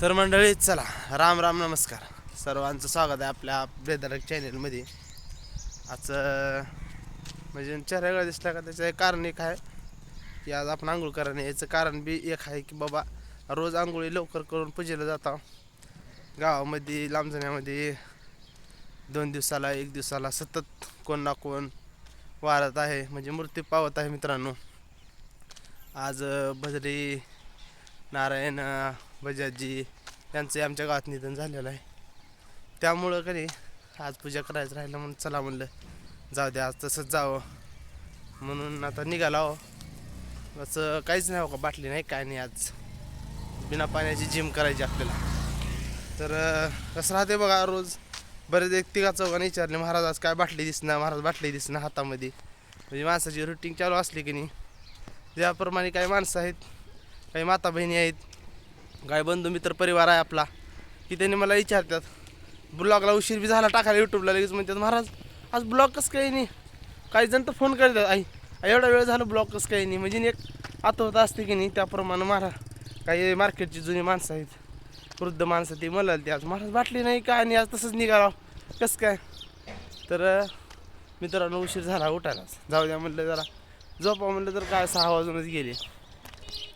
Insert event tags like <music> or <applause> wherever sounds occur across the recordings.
तर मंडळी चला राम राम नमस्कार. सर्वांचं स्वागत आहे आपल्या बेदरक चॅनेलमध्ये. आजचं म्हणजे चेहऱ्यागळ दिसला का त्याचं एक कारण एक आहे. की आज आपण आंघोळ करायला याचं कारण बी एक आहे की बाबा रोज आंघोळी लवकर करून पूजेला जाता. गावामध्ये लांबजण्यामध्ये दोन दिवसाला एक दिवसाला सतत कोण ना कोण वारत आहे. म्हणजे मृत्यू पावत आहे मित्रांनो. आज भजरी नारायण बजाजी यांचं आमच्या गावात निधन झालेलं आहे. त्यामुळं कधी आज पूजा करायचं राहिलं म्हणून चला म्हणलं जाऊ द्या आज तसंच जावं. म्हणून आता निघाला हो. असं काहीच नाही हो का बाटली नाही काय नाही आज. बिना पाण्याची जिम करायची आपल्याला. तर कसं राहते बघा रोज. बरेच एक तिघा चौघांनी विचारले महाराज आज काय बाटली दिसणार महाराज बाटली दिसणार हातामध्ये? म्हणजे माणसाची रुटीन चालू असली की नाही. त्याप्रमाणे काही माणसं आहेत काही माता बहिणी आहेत काही बंधू मित्र परिवार आहे आपला की त्यांनी मला विचारतात ब्लॉगला उशीर बी झाला टाकायला यूट्यूबला लगेच म्हणतात महाराज आज ब्लॉग कसं काही नाही. काही जण तर फोन करतात आई एवढा वेळ झाला ब्लॉग कसं काही नाही? म्हणजे एक आत्महत्या असते की नाही त्याप्रमाणे महाराज काही मार्केटची जुनी माणसं आहेत वृद्ध माणसं ती मला ते आज महाराज वाटली नाही काय आणि आज तसंच निघाला कसं काय? तर मित्रांनो उशीर झाला उठायलाच. जाऊ द्या म्हणलं जरा. झोपा म्हणलं तर काय सहा वाजूनच गेले.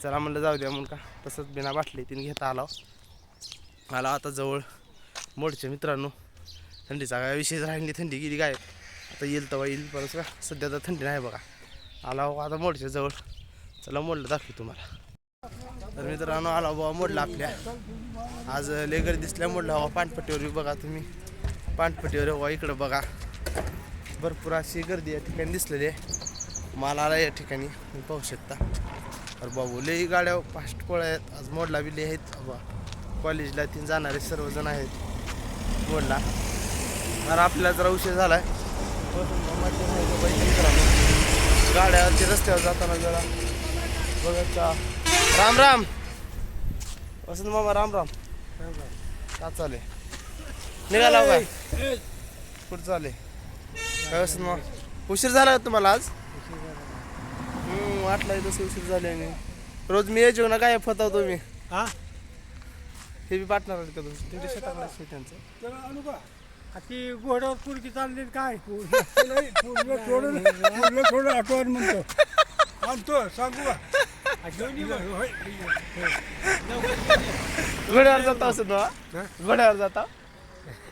चला म्हणलं जाऊ द्या म्हणून का तसंच बिना बाटली तिने घेता आला हो. मला आता जवळ मोडचे मित्रांनो. थंडीचा काय विशेष राहिली थंडी गेली काय आता येईल तेव्हा येईल परत का? सध्या तर थंडी नाही बघा. आला हो आता मोडच्या जवळ. चला मोडलं दाखवी तुम्हाला. तर मित्रांनो आला हो बाबा मोडला आपल्या. आज लेगर दिसल्या मोडला हवा हो, पाणपट्टीवर बघा तुम्ही. पानपट्टीवर हवा इकडं बघा. भरपूर अशी गर्दी या ठिकाणी दिसलेली आहे. माल आला या ठिकाणी तुम्ही पाहू शकता. अरे बाबू लई गाड्या फास्ट पळ आहेत. आज मोडला बी लई आहेत. बाबा कॉलेजला तीन जाणारे सर्वजण आहेत. मोडला आणि आपल्याला जरा उशीर झाला आहे गाड्या ते रस्त्यावर जाताना जरा बघत का राम राम. वसंत मामा राम राम. का चाले निघाला हो काय कुठं चाले काय वसंत मामा? उशीर झाला तुम्हाला आज? हम्म, वाटलं तसं उशीर झाले मी. रोज मी यायचो ना काय फतावतो मी. हा? हे बी पार्टनर आहेत का तुमचे? तुमच्या शेताकडे असते त्यांचं. चला आणू का? आ ती घोड्यावर पुरकी चालली काय? <laughs> पूर्ण सोडून पूर्ण सोडून आठवण म्हणतो. आणतो सांगू का? आ, घेऊन ये मग. होय. घोड्यावर जाता असं ना हा? घोड्यावर जाता?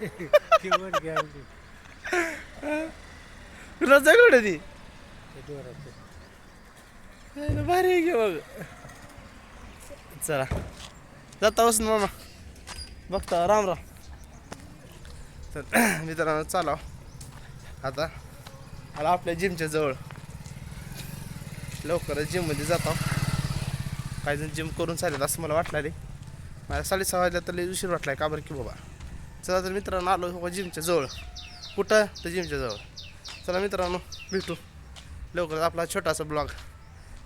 घेऊन घ्या. रोज आहे घोडे ती? ते दोराचं. भारी आहे की बघ. चला. जाता बसून मामा. बघता राम राम. तर <clears throat> मित्रांनो चालाव आता आला आपल्या जिमच्या जवळ. लवकरच जिममध्ये जातो. काही जण जिम करून चालेल असं मला वाटलं रे. मला साडेसहा वाजल्या तर लई उशीर आहे का बरं की बाबा? चला तर मित्रांनो आलो बाबा जिमच्या जवळ. कुठं? तर जिमच्या जवळ. चला मित्रांनो भेटू. लवकरच आपला छोटासा ब्लॉग.